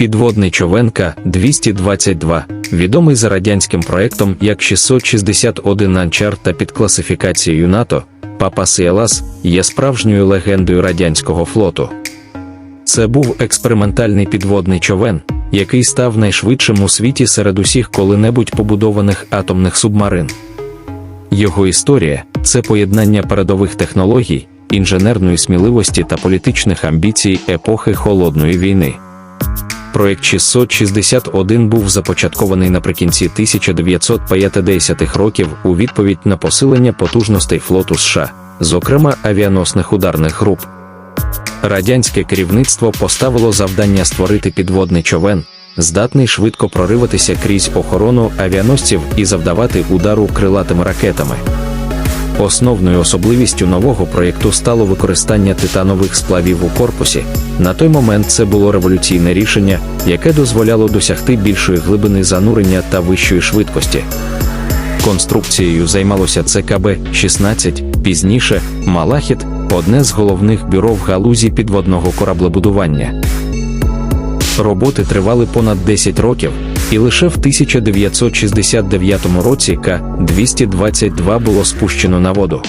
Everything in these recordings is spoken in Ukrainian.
Підводний човен К-222, відомий за радянським проектом як 661 Анчар та під класифікацією НАТО, Папа Сіелас є справжньою легендою радянського флоту. Це був експериментальний підводний човен, який став найшвидшим у світі серед усіх коли-небудь побудованих атомних субмарин. Його історія це поєднання передових технологій, інженерної сміливості та політичних амбіцій епохи Холодної війни. Проект 661 був започаткований наприкінці 1950-х років у відповідь на посилення потужностей флоту США, зокрема авіаносних ударних груп. Радянське керівництво поставило завдання створити підводний човен, здатний швидко прориватися крізь охорону авіаносців і завдавати удару крилатими ракетами. Основною особливістю нового проєкту стало використання титанових сплавів у корпусі. На той момент це було революційне рішення, яке дозволяло досягти більшої глибини занурення та вищої швидкості. Конструкцією займалося ЦКБ-16, пізніше Малахіт, одне з головних бюро в галузі підводного кораблебудування. Роботи тривали понад 10 років, і лише в 1969 році К-222 було спущено на воду.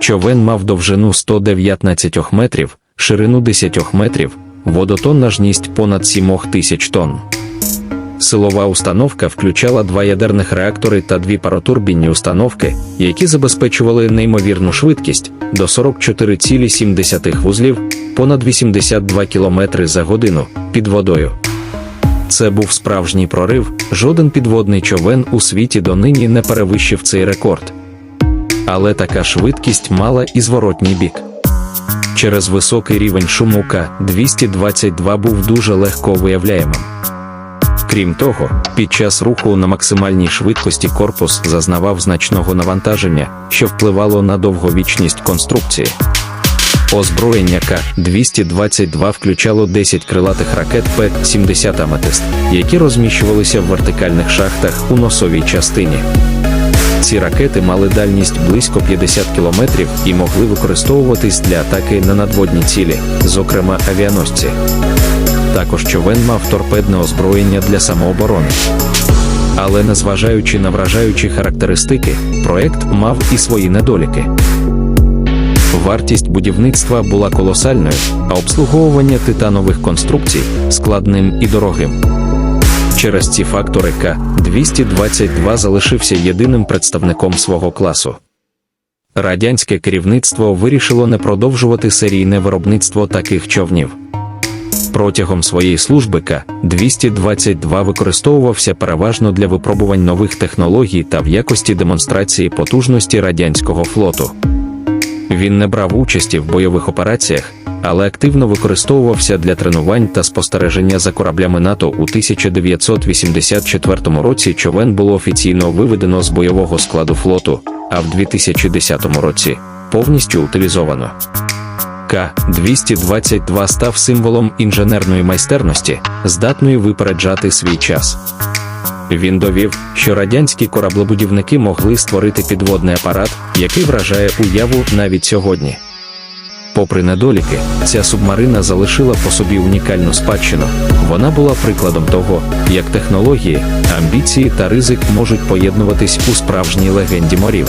Човен мав довжину 119 метрів, ширину 10 метрів, водотоннажність понад 7 тисяч тонн. Силова установка включала два ядерних реактори та дві паротурбінні установки, які забезпечували неймовірну швидкість до 44,7 вузлів, понад 82 км за годину під водою. Це був справжній прорив, жоден підводний човен у світі донині не перевищив цей рекорд. Але така швидкість мала і зворотній бік. Через високий рівень шуму К-222 був дуже легко виявляємим. Крім того, під час руху на максимальній швидкості корпус зазнавав значного навантаження, що впливало на довговічність конструкції. Озброєння К-222 включало 10 крилатих ракет П-70 Аметист, які розміщувалися в вертикальних шахтах у носовій частині. Ці ракети мали дальність близько 50 кілометрів і могли використовуватись для атаки на надводні цілі, зокрема авіаносці. Також човен мав торпедне озброєння для самооборони. Але незважаючи на вражаючі характеристики, проект мав і свої недоліки. Вартість будівництва була колосальною, а обслуговування титанових конструкцій складним і дорогим. Через ці фактори К-222 залишився єдиним представником свого класу. Радянське керівництво вирішило не продовжувати серійне виробництво таких човнів. Протягом своєї служби К-222 використовувався переважно для випробувань нових технологій та в якості демонстрації потужності радянського флоту. Він не брав участі в бойових операціях, але активно використовувався для тренувань та спостереження за кораблями НАТО у 1984 році. Човен було офіційно виведено з бойового складу флоту, а в 2010 році повністю утилізовано. К-222 став символом інженерної майстерності, здатної випереджати свій час. Він довів, що радянські кораблебудівники могли створити підводний апарат, який вражає уяву навіть сьогодні. Попри недоліки, ця субмарина залишила по собі унікальну спадщину. Вона була прикладом того, як технології, амбіції та ризик можуть поєднуватись у справжній легенді морів.